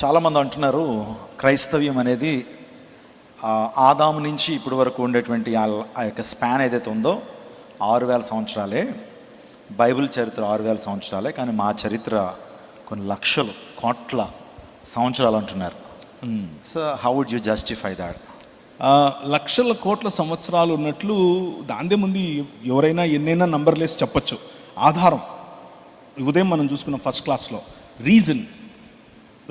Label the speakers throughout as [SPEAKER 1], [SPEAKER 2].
[SPEAKER 1] చాలామంది అంటున్నారు క్రైస్తవ్యం అనేది ఆ, ఆదాము నుంచి ఇప్పటి వరకు ఉండేటువంటి ఆ యొక్క స్పాన్ ఏదైతే ఉందో ఆరు వేల సంవత్సరాలే. బైబిల్ చరిత్ర ఆరు వేల సంవత్సరాలే కానీ మా చరిత్ర కొన్ని లక్షలు కోట్ల సంవత్సరాలు అంటున్నారు. So how would you justify that
[SPEAKER 2] లక్షల కోట్ల సంవత్సరాలు ఉన్నట్లు దాందే ముందు ఎవరైనా ఎన్నైనా నంబర్లేసి చెప్పొచ్చు. ఆధారం. ఉదయం మనం చూసుకున్న ఫస్ట్ క్లాస్లో రీజన్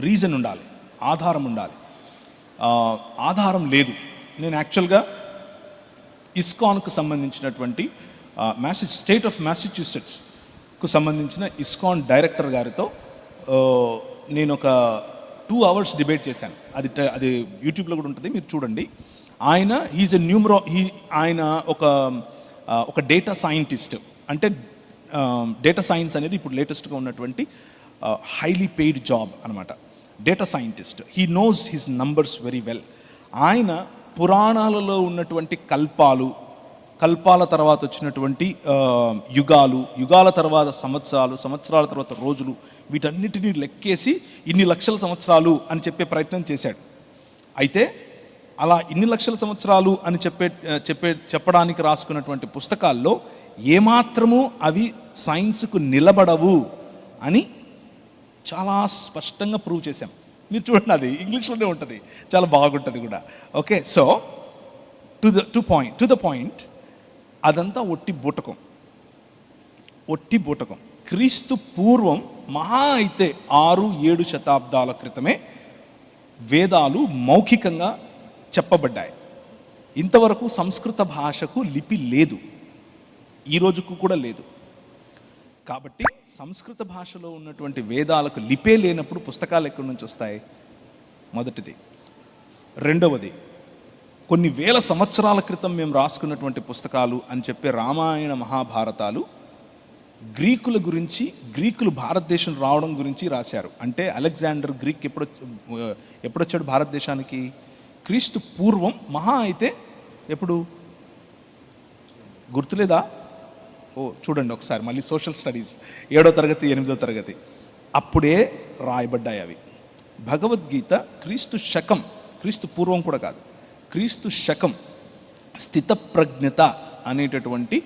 [SPEAKER 2] రీజన్ ఉండాలి ఆధారం ఉండాలి. ఆధారం లేదు. నేను యాక్చువల్గా ఇస్కాన్కు సంబంధించినటువంటి మ్యాసెజ్ స్టేట్ ఆఫ్ మ్యాసచ్యూసెట్స్కు సంబంధించిన ఇస్కాన్ డైరెక్టర్ గారితో నేను ఒక టూ అవర్స్ డిబేట్ చేశాను. అది అది యూట్యూబ్లో కూడా ఉంటుంది మీరు చూడండి. ఆయన హీజ్ ఎ న్యూమరో హీ ఆయన ఒక ఒక డేటా సైంటిస్ట్. అంటే డేటా సైన్స్ అనేది ఇప్పుడు లేటెస్ట్గా ఉన్నటువంటి హైలీ పెయిడ్ జాబ్ అనమాట data scientist he knows his numbers very well ఆయన పురాణాలలో ఉన్నటువంటి కల్పాలు కల్పాల తర్వాత వచ్చినటువంటి యుగాలు యుగాల తర్వాత సంవత్సరాలు సంవత్సరాల తర్వాత రోజులు వీటన్నిటిని లెక్కేసి ఇన్ని లక్షల సంవత్సరాలు అని చెప్పే ప్రయత్నం చేశాడు. అయితే అలా ఇన్ని లక్షల సంవత్సరాలు అని చెప్పే చెప్పే చెప్పడానికి రాసుకున్నటువంటి పుస్తకాల్లో ఏమాత్రము అవి సైన్స్కు నిలబడవు అని చాలా స్పష్టంగా ప్రూవ్ చేశాం. మీరు చూడండి అది ఇంగ్లీష్లోనే ఉంటుంది. చాలా బాగుంటుంది కూడా. Okay so to the to point to the point అదంతా ఒట్టి బూటకం. ఒట్టి బూటకం. క్రీస్తు పూర్వం మహా అయితే ఆరు ఏడు శతాబ్దాల క్రితమే వేదాలు మౌఖికంగా చెప్పబడ్డాయి. ఇంతవరకు సంస్కృత భాషకు లిపి లేదు. ఈ రోజుకు కూడా లేదు. కాబట్టి సంస్కృత భాషలో ఉన్నటువంటి వేదాలకు లిపే లేనప్పుడు పుస్తకాలు ఎక్కడి నుంచి వస్తాయి? మొదటిది. రెండవది కొన్ని వేల సంవత్సరాల క్రితం మేము రాసుకున్నటువంటి పుస్తకాలు అని చెప్పే రామాయణ మహాభారతాలు గ్రీకుల గురించి గ్రీకులు భారతదేశం రావడం గురించి రాశారు. అంటే అలెగ్జాండర్ గ్రీక్ ఎప్పుడు ఎప్పుడొచ్చాడు భారతదేశానికి? క్రీస్తు పూర్వం మహా అయితే ఎప్పుడు? గుర్తులేదా? ఓ చూడండి ఒకసారి మళ్ళీ సోషల్ స్టడీస్ ఏడో తరగతి ఎనిమిదో తరగతి. అప్పుడే రాయబడ్డాయి అవి. భగవద్గీత క్రీస్తు శకం క్రీస్తు పూర్వం కూడా కాదు క్రీస్తు శకం స్థితప్రజ్ఞత అనేటటువంటి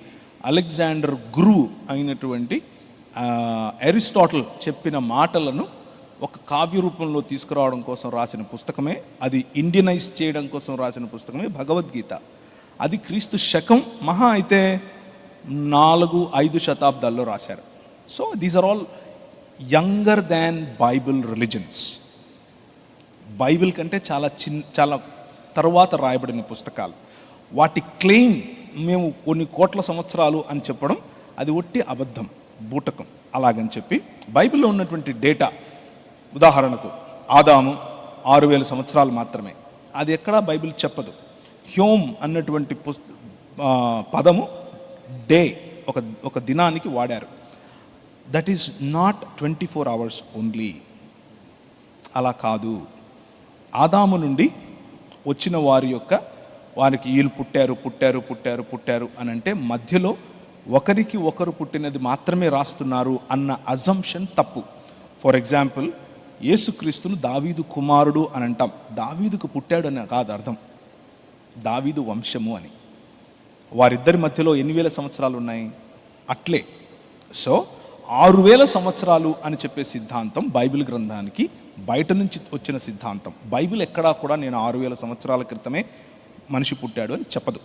[SPEAKER 2] అలెగ్జాండర్ గురువు అయినటువంటి ఆ, అరిస్టాటిల్ చెప్పిన మాటలను ఒక కావ్య రూపంలో తీసుకురావడం కోసం రాసిన పుస్తకమే అది ఇండియనైజ్ చేయడం కోసం రాసిన పుస్తకమే భగవద్గీత. అది క్రీస్తు శకం మహా అయితే నాలుగు ఐదు శతాబ్దాల్లో రాశారు. So these are all younger than Bible religions Bible కంటే చాలా చిన్న చాలా తర్వాత రాయబడిన పుస్తకాలు. వాటి క్లెయిమ్ మేము కొన్ని కోట్ల సంవత్సరాలు అని చెప్పడం అది ఒట్టి అబద్ధం బూటకం. అలాగని చెప్పి బైబిల్లో ఉన్నటువంటి డేటా ఉదాహరణకు ఆదాము ఆరు వేల సంవత్సరాలు మాత్రమే. అది ఎక్కడా బైబిల్ చెప్పదు. హ్యోమ్ అన్నటువంటి పుస్ పదము డే ఒక ఒక దినానికి వాడారు. That is not twenty four hours only అలా కాదు. ఆదాము నుండి వచ్చిన వారి యొక్క వారికి వీళ్ళు పుట్టారు పుట్టారు పుట్టారు పుట్టారు అని అంటే మధ్యలో ఒకరికి ఒకరు పుట్టినది మాత్రమే రాస్తున్నారు అన్న అజంప్షన్ తప్పు. ఫర్ ఎగ్జాంపుల్ యేసుక్రీస్తును దావీదు కుమారుడు అని అంటాం. దావీదుకు పుట్టాడు అని కాదు అర్థం. దావీదు వంశము అని. వారిద్దరి మధ్యలో ఎన్ని వేల సంవత్సరాలు ఉన్నాయి? అట్లే. సో ఆరు వేల సంవత్సరాలు అని చెప్పే సిద్ధాంతం బైబిల్ గ్రంథానికి బయట నుంచి వచ్చిన సిద్ధాంతం. బైబిల్ ఎక్కడా కూడా నేను ఆరు వేల సంవత్సరాల క్రితమే మనిషి పుట్టాడు అని చెప్పదు.